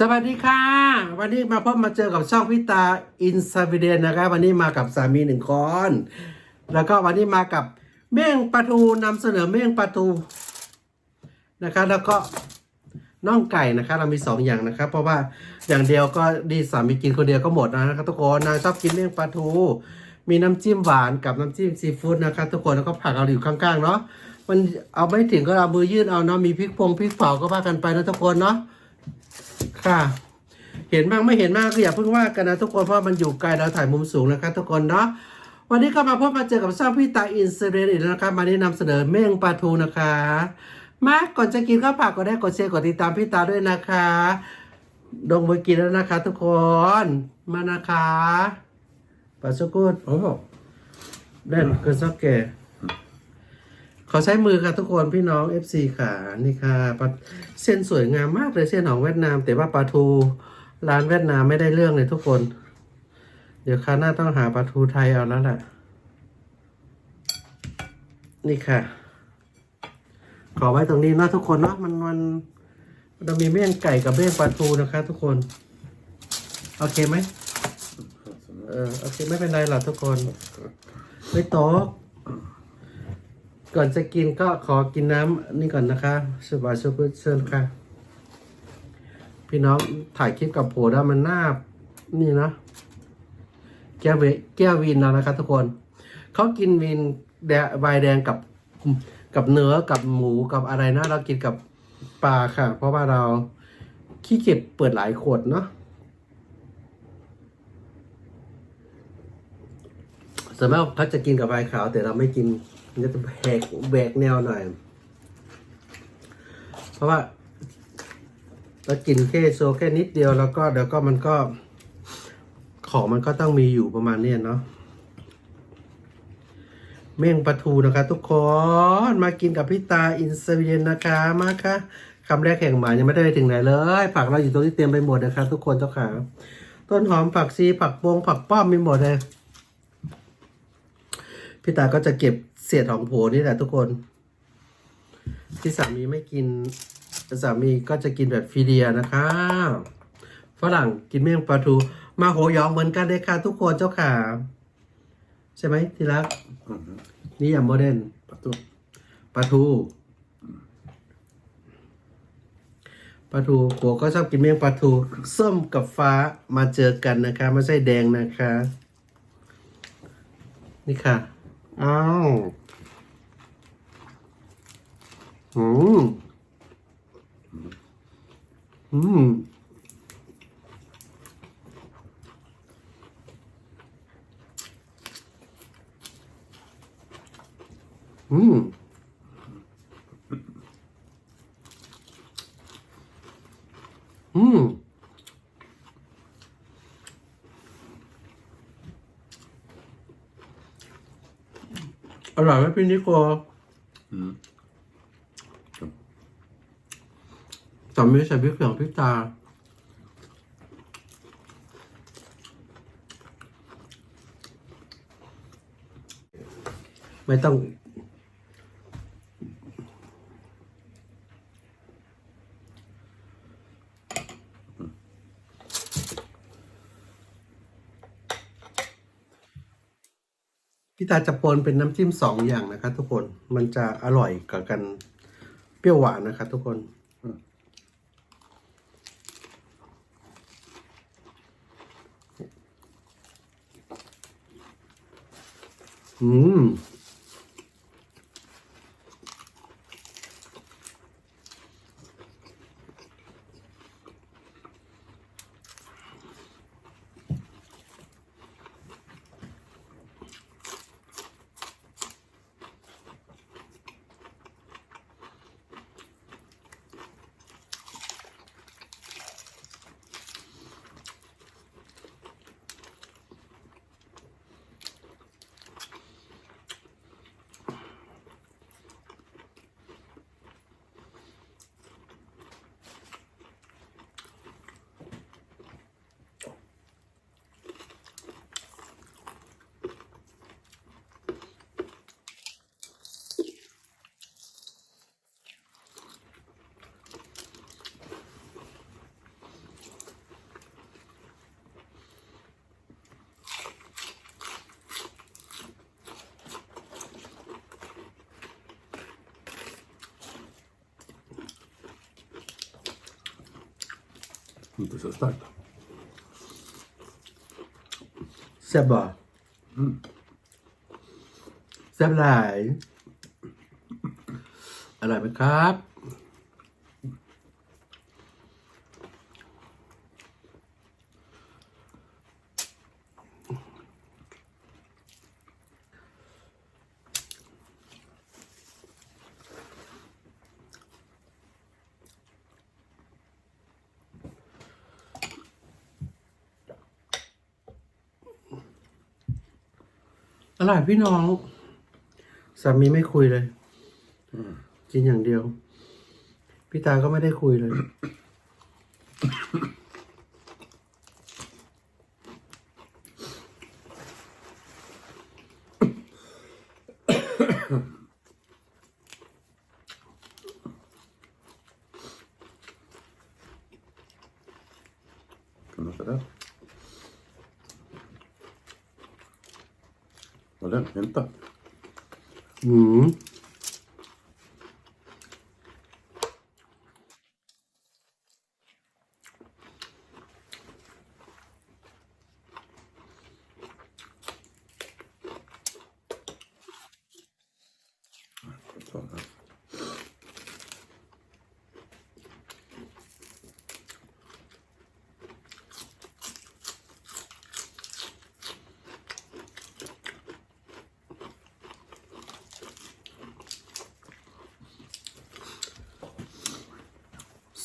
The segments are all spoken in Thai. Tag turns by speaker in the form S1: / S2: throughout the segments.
S1: สวัสดีค่ะ วันนี้มาพบมาเจอกับช่องพิตาอินซาวิเดนนะครับ วันนี้มากับสามีหนึ่งคนแล้วก็วันนี้มากับเมี่ยงปลาทูนำเสนอเมี่ยงปลาทูนะคะ แล้วก็น่องไก่นะคะ เรามีสองอย่างนะครับ เพราะว่าอย่างเดียวก็ดีสามีกินคนเดียวก็หมดนะครับทุกคนนางชอบกินเมี่ยงปลาทู มีน้ำจิ้มหวานกับน้ำจิ้มซีฟู้ดนะครับทุกคนแล้วก็ผักเอาอยู่ข้างๆเนาะมันเอาไม่ถึงก็เอามือยื่นเอาเนาะมีพริกพงพริกเผาก็ว่ากันไปนะทุกคนเนาะ ค่ะ เห็นบ้างไม่เห็นบ้างก็อย่าเพิ่งว่ากันนะทุกคนเพราะมันอยู่ไกลเราถ่ายมุมสูงนะครับทุกคนเนาะวันนี้ก็มาพบมาเจอกับช่องพี่ตาอินสเรนอีกแล้วนะครับมาแนะนำเสนอเม่งปลาทูนะคะ มาก่อนจะกินก็ฝากกดได้กดแชร์กดติดตามพี่ตาด้วยนะคะดงมือกินแล้วนะคะ ทุกคนมานะคะปลาสกุดโอ้เล่นเกินซักแก่ ขอใช้มือค่ะทุกคนพี่น้อง FC ค่ะนี่ค่ะปลาเส้นสวยงามมากเลยเส้นของเวียดนาม แต่ว่าปลาทูร้านเวียดนามไม่ได้เรื่องเลยทุกคน เดี๋ยวคราวหน้าต้องหาปลาทูไทยเอาแล้วแหละนี่ค่ะ ขอไว้ตรงนี้นะทุกคนเนาะมันมันเรามีเมี่ยงไก่กับเมี่ยงปลาทูนะคะ ทุกคน โอเคไหมเออโอเคไม่เป็นไรหรอกทุกคน ไม่โต๊ะ ก่อนจะกินก็ขอกินน้ำนี่ก่อนนะคะสบายสุขเชิญค่ะ พี่น้องถ่ายคลิปกับโผล่แล้มันหน้านี่นะแก้วเวแก้ววินเรานะครับทุกคนเขากินวินแดงใบแดงกับกับเนื้อกับหมูกับอะไรนะ เรากินกับปลาค่ะ เพราะว่าเราขี้เกียจเปิดหลายขวดเนาะส่วนมากเขาจะกินกับใบขาวแต่เราไม่กิน จะแหกแบกแนวหน่อย เพราะว่าเรากินแค่โซแค่นิดเดียวแล้วก็เดี๋ยวก็มันก็ ของมันก็ต้องมีอยู่ประมาณนี้เนาะเมี่ยงปลาทูนะคะ ทุกคนมากินกับพี่ตาอินสเวียนนะคะมาค่ะคำแรกแข่งหมายังไม่ได้ถึงไหนเลยผักเราอยู่ตรงนี้เตรียมไปหมดนะคะ ทุกคนเจ้าขาต้นหอมผักชีผักโปงผักป้อมมีหมดเลยพี่ตาก็จะเก็บ เศษของโผนี่แหละทุกคน ที่สามีไม่กินสามีก็จะกินแบบฟีเดียนะคะฝรั่งกินเมี่ยงปลาทู มาโหยองเหมือนกันเลยค่ะทุกคนเจ้าขาใช่ไหมทีรักนี่อย่างโมเดน
S2: Patto.
S1: ปลาทูปลาทูผัวก็ชอบกินเมี่ยงปลาทู ส้มกับฟ้ามาเจอกันนะคะ ไม่ใช่แดงนะคะ นี่ค่ะ อ้าวอืมอืมอืมอืม อร่อยไหมพี่นิโก
S2: Mm.
S1: แต่ไม่ใส่พริกเหลืองพริกตา ไม่ต้อง พี่ตาจะปนเป็นน้ำจิ้มสองอย่างนะคะทุกคนมันจะอร่อยกับกันเปรี้ยวหวานนะคะทุกคนอืม
S2: Inte så starkt.
S1: แซ่บบ่แซ่บหลายอร่อยไหมครับ อร่อยพี่น้อง สามีไม่คุยเลย กินอย่างเดียว พี่ตาก็ไม่ได้คุยเลย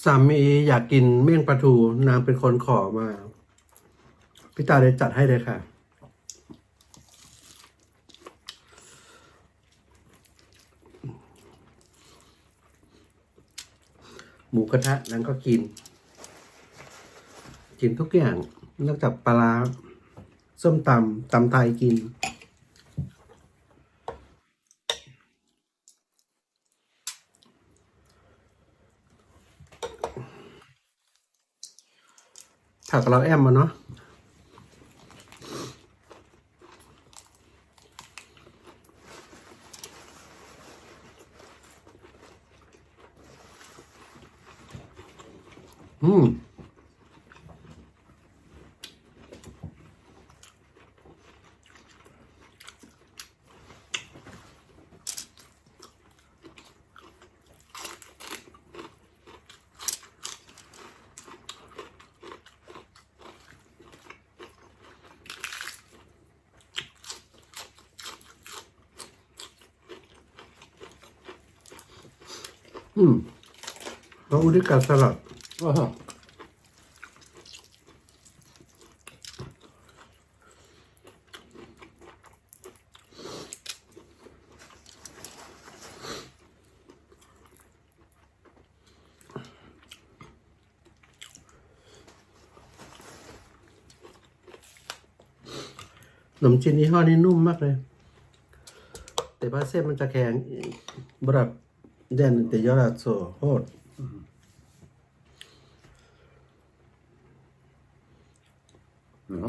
S1: สามีอยากกินเมี่ยงปลาทูนางเป็นคนขอมา พี่ตาเลยจัดให้เลยค่ะ หมูกระทะนางก็กิน กินทุกอย่างนอกจากปลาส้มตำตำไทยกิน ผักเราแอมมาเนาะอืม อืมเราอุดิกาสลัด
S2: Aha.
S1: ขนมจีนยี่ห้อนี้นุ่มมากเลย แต่ว่าเส้นมันจะแข็งบรับ เด่นแต่ยอดโซโหด
S2: Ja.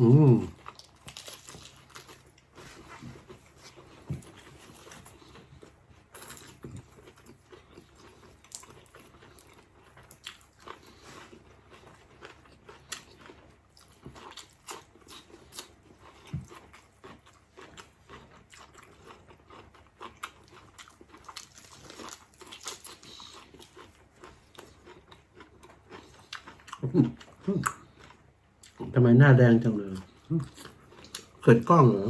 S1: อืม ทำไม หน้าแดงจังเลยเกิดกล้องเหรอ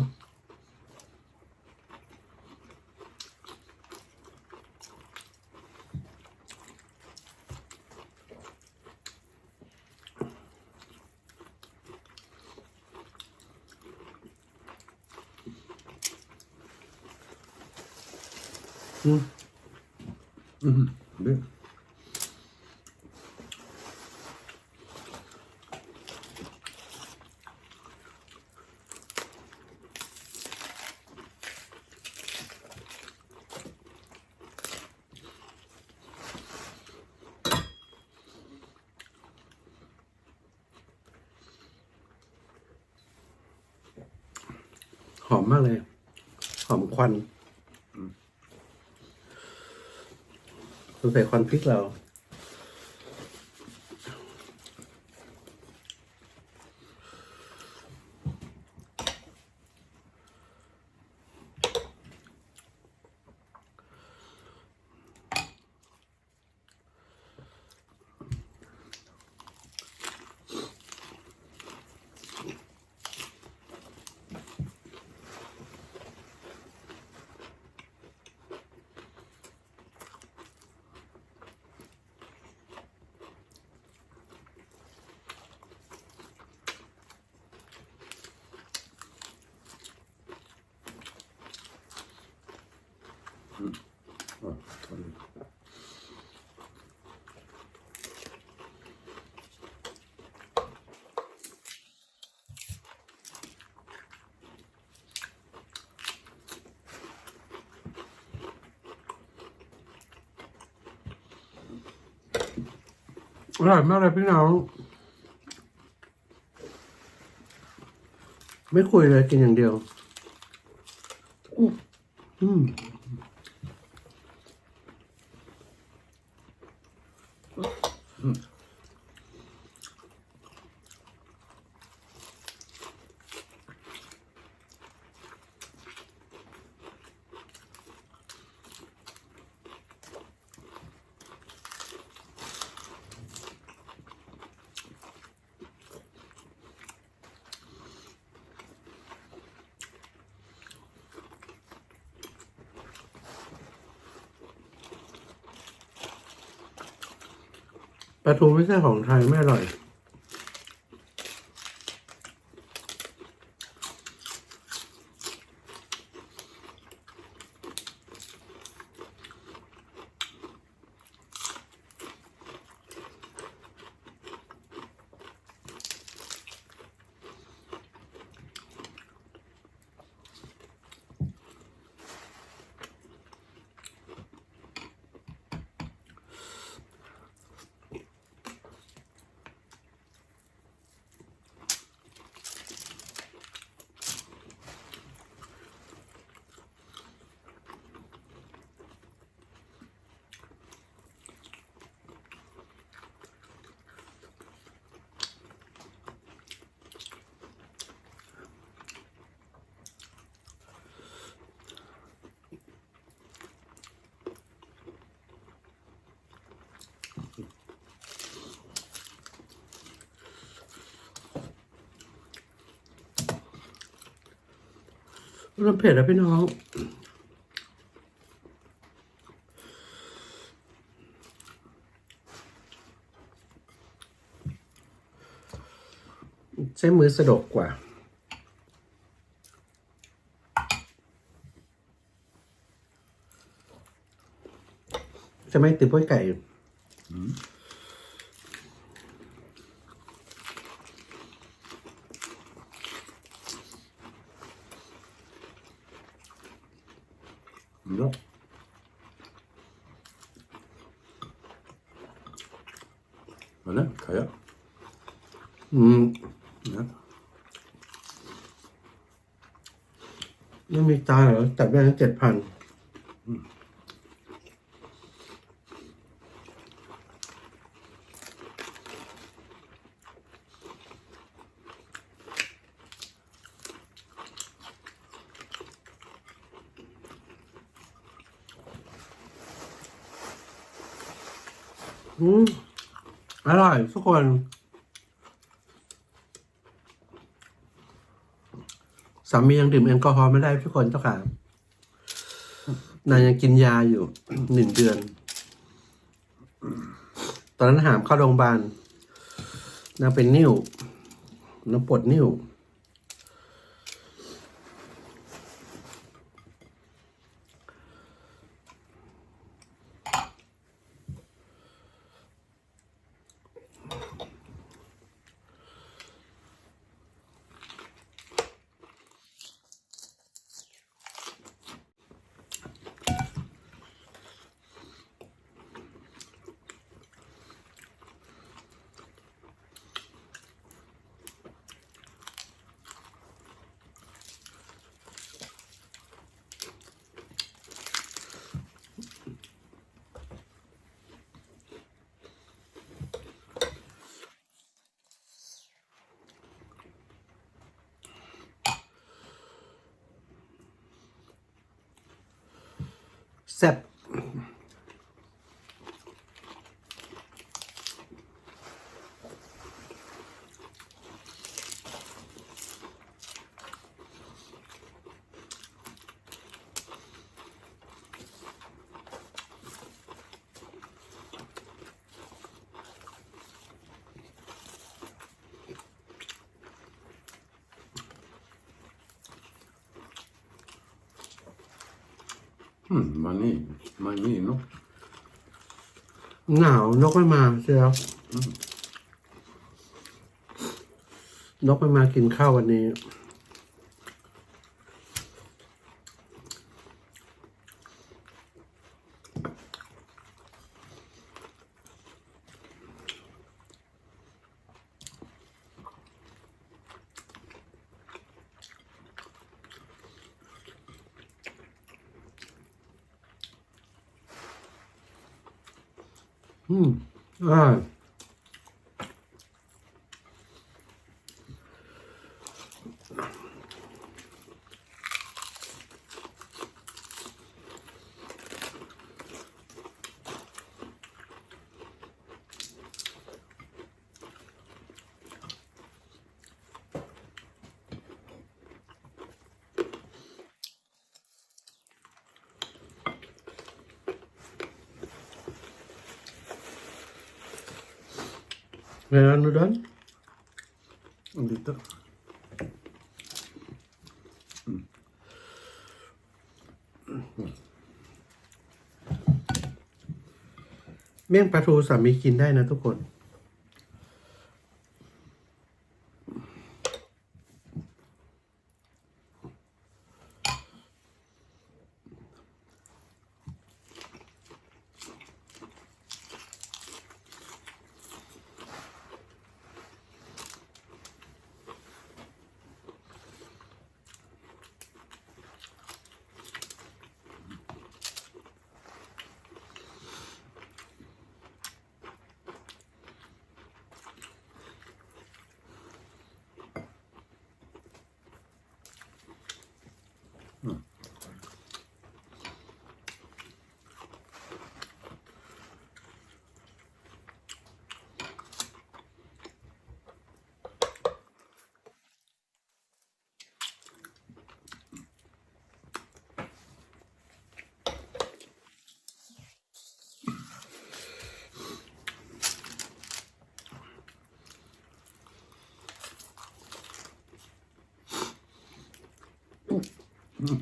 S2: Mhm. Det.
S1: หอมมากเลย หอมควันสงสัยควันพริกเรา อร่อยมากเลยพี่น้อง ไม่คุยเลยกินอย่างเดียว อืม ปลาทูไม่ใช่ของไทยไม่อร่อย เริ่มเผ็ดแล้วพี่น้อง ใช้มือสะดวกกว่าจะไม่ติดพ้วยไก่ ไม่มีตาเหรอจับได้ทั้งเจ็ดพันอืมอร่อยทุกคน สามียังดื่มแอลกอฮอล์ไม่ได้ทุกคนเจ้าค่ะนายยังกินยาอยู่หนึ่งเดือน ตอนนั้นหามเข้าโรงพยาบาลนางเป็นนิ่วนางปวดนิ่ว แซ่บ
S2: อืมมันนี่มันนี่เนาะ
S1: หนาวนกไม่มาเชียวนกไม่มากินข้าววันนี้ อืม อ่าไงนะนูดอน
S2: lite
S1: เมี่ยงปลาทูสามีกินได้นะทุกคน พี่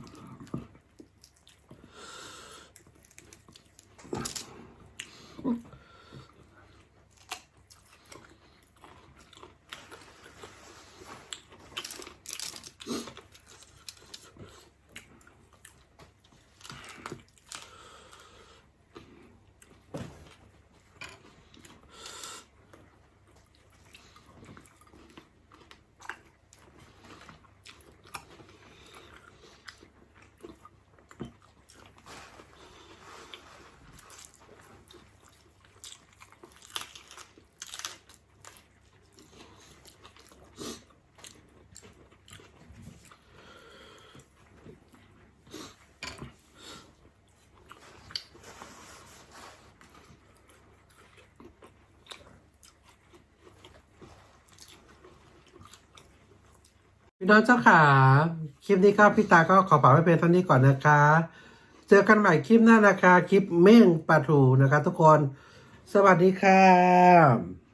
S1: น้องเจ้าขาคลิปนี้ก็พี่ตาก็ขอฝากไว้เป็นเท่านี้ก่อนนะคะ เจอกันใหม่คลิปหน้านะคะ คลิปเม่งปลาถูนะคะ ทุกคน สวัสดีค่ะ